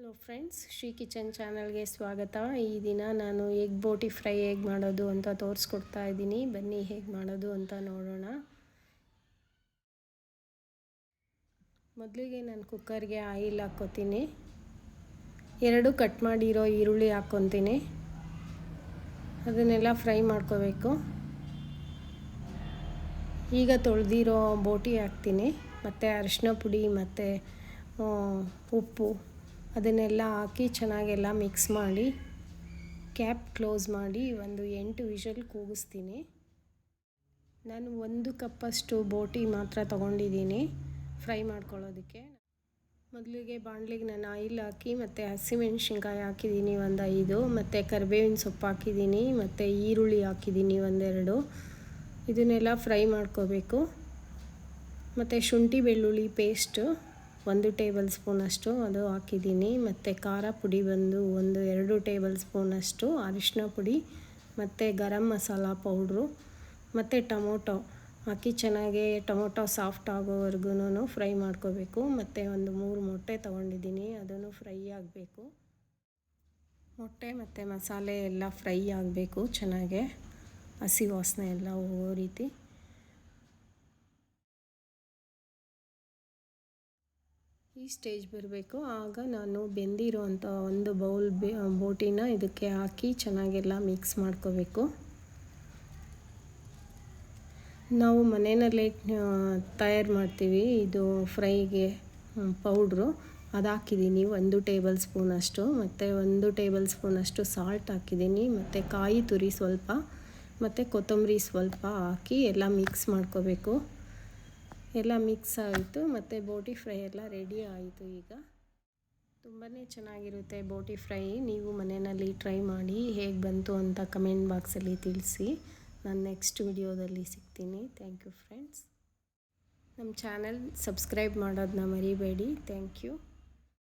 Hello friends Shri kitchen ಚಾನಲ್ಗೆ ಸ್ವಾಗತ. ಈ ದಿನ ನಾನು ಎಗ್ ಬೋಟಿ ಫ್ರೈ ಹೇಗೆ ಮಾಡೋದು ಅಂತ ತೋರಿಸ್ಕೊಡ್ತಾ ಇದ್ದೀನಿ. ಬನ್ನಿ ಹೇಗೆ ಮಾಡೋದು ಅಂತ ನೋಡೋಣ. ಮೊದಲಿಗೆ ನಾನು ಕುಕ್ಕರ್ಗೆ ಆಯಿಲ್ ಹಾಕ್ಕೋತೀನಿ. ಎರಡು ಕಟ್ ಮಾಡಿರೋ ಈರುಳ್ಳಿ ಹಾಕ್ಕೊತೀನಿ. ಅದನ್ನೆಲ್ಲ ಫ್ರೈ ಮಾಡ್ಕೋಬೇಕು. ಈಗ ತೊಳೆದಿರೋ ಬೋಟಿ ಹಾಕ್ತೀನಿ. ಮತ್ತು ಅರಿಶಿನ ಪುಡಿ, ಮತ್ತು ಉಪ್ಪು. ಅದನ್ನೆಲ್ಲ ಹಾಕಿ ಚೆನ್ನಾಗೆಲ್ಲ ಮಿಕ್ಸ್ ಮಾಡಿ, ಕ್ಯಾಪ್ ಕ್ಲೋಸ್ ಮಾಡಿ ಒಂದು ಎಂಟು ವಿಷಲ್ ಕೂಗಿಸ್ತೀನಿ. ನಾನು ಒಂದು ಕಪ್ಪಷ್ಟು ಬೋಟಿ ಮಾತ್ರ ತೊಗೊಂಡಿದ್ದೀನಿ ಫ್ರೈ ಮಾಡ್ಕೊಳ್ಳೋದಕ್ಕೆ. ಮೊದಲಿಗೆ ಬಾಣಲಿಗೆ ನಾನು ಆಯಿಲ್ ಹಾಕಿ ಮತ್ತು ಹಸಿಮೆಣ್ಸಿನ್ಕಾಯಿ ಹಾಕಿದ್ದೀನಿ ಒಂದು ಐದು, ಮತ್ತು ಕರಿಬೇವಿನ ಸೊಪ್ಪು ಹಾಕಿದ್ದೀನಿ, ಮತ್ತು ಈರುಳ್ಳಿ ಹಾಕಿದ್ದೀನಿ ಒಂದೆರಡು. ಇದನ್ನೆಲ್ಲ ಫ್ರೈ ಮಾಡ್ಕೋಬೇಕು. ಮತ್ತು ಶುಂಠಿ ಬೆಳ್ಳುಳ್ಳಿ ಪೇಸ್ಟು. ಒಂದು ಟೇಬಲ್ ಸ್ಪೂನಷ್ಟು ಅದು ಹಾಕಿದ್ದೀನಿ. ಮತ್ತು ಖಾರ ಪುಡಿ ಬಂದು ಒಂದು ಎರಡು ಟೇಬಲ್ ಸ್ಪೂನಷ್ಟು ಅರಿಶಿನ ಪುಡಿ, ಮತ್ತು ಗರಂ ಮಸಾಲ ಪೌಡ್ರು, ಮತ್ತು ಟೊಮೊಟೊ. ಹಾಕಿ ಚೆನ್ನಾಗಿ ಟೊಮೊಟೊ ಸಾಫ್ಟ್ ಆಗೋವರೆಗೂ ಫ್ರೈ ಮಾಡ್ಕೋಬೇಕು. ಮತ್ತು ಒಂದು ಮೂರು ಮೊಟ್ಟೆ ತೊಗೊಂಡಿದ್ದೀನಿ, ಅದನ್ನು ಫ್ರೈ ಆಗಬೇಕು. ಮೊಟ್ಟೆ ಮತ್ತು ಮಸಾಲೆ ಎಲ್ಲ ಫ್ರೈ ಆಗಬೇಕು ಚೆನ್ನಾಗೆ. ಹಸಿ ವಾಸನೆ ಎಲ್ಲ ಹೋಗೋ ರೀತಿ. ಈ ಸ್ಟೇಜ್ ಬರಬೇಕು. ಆಗ ನಾನು ಬೆಂದಿರೋ ಅಂಥ ಒಂದು ಬೌಲ್ ಬೋಟಿನ ಇದಕ್ಕೆ ಹಾಕಿ ಚೆನ್ನಾಗೆಲ್ಲ ಮಿಕ್ಸ್ ಮಾಡ್ಕೋಬೇಕು. ನಾವು ಮನೆಯಲ್ಲೇ ತಯಾರು ಮಾಡ್ತೀವಿ. ಇದು ಫ್ರೈಗೆ ಪೌಡ್ರು. ಅದು ಹಾಕಿದ್ದೀನಿ. ಒಂದು ಟೇಬಲ್ ಸ್ಪೂನಷ್ಟು ಮತ್ತು ಒಂದು ಟೇಬಲ್ ಸ್ಪೂನಷ್ಟು ಸಾಲ್ಟ್ ಹಾಕಿದ್ದೀನಿ. ಮತ್ತು ಕಾಯಿ ತುರಿ ಸ್ವಲ್ಪ. ಮತ್ತು ಕೊತ್ತಂಬರಿ ಸ್ವಲ್ಪ ಹಾಕಿ ಎಲ್ಲ ಮಿಕ್ಸ್ ಮಾಡ್ಕೋಬೇಕು. ಎಲ್ಲ ಮಿಕ್ಸ್ ಆಯಿತು, ಮತ್ತು ಬೋಟಿ ಫ್ರೈ ಎಲ್ಲ ರೆಡಿ ಆಯಿತು ಈಗ. ತುಂಬಾ ಚೆನ್ನಾಗಿರುತ್ತೆ ಬೋಟಿ ಫ್ರೈ. ನೀವು ಮನೆಯಲ್ಲಿ ಟ್ರೈ ಮಾಡಿ ಹೇಗೆ ಬಂತು ಅಂತ ಕಮೆಂಟ್ ಬಾಕ್ಸಲ್ಲಿ ತಿಳಿಸಿ. ನಾನು ನೆಕ್ಸ್ಟ್ ವಿಡಿಯೋದಲ್ಲಿ ಸಿಗ್ತೀನಿ. Thank you friends. ನಮ್ಮ ಚಾನಲ್ ಸಬ್ಸ್ಕ್ರೈಬ್ ಮಾಡೋದನ್ನ ಮರಿಬೇಡಿ. Thank you.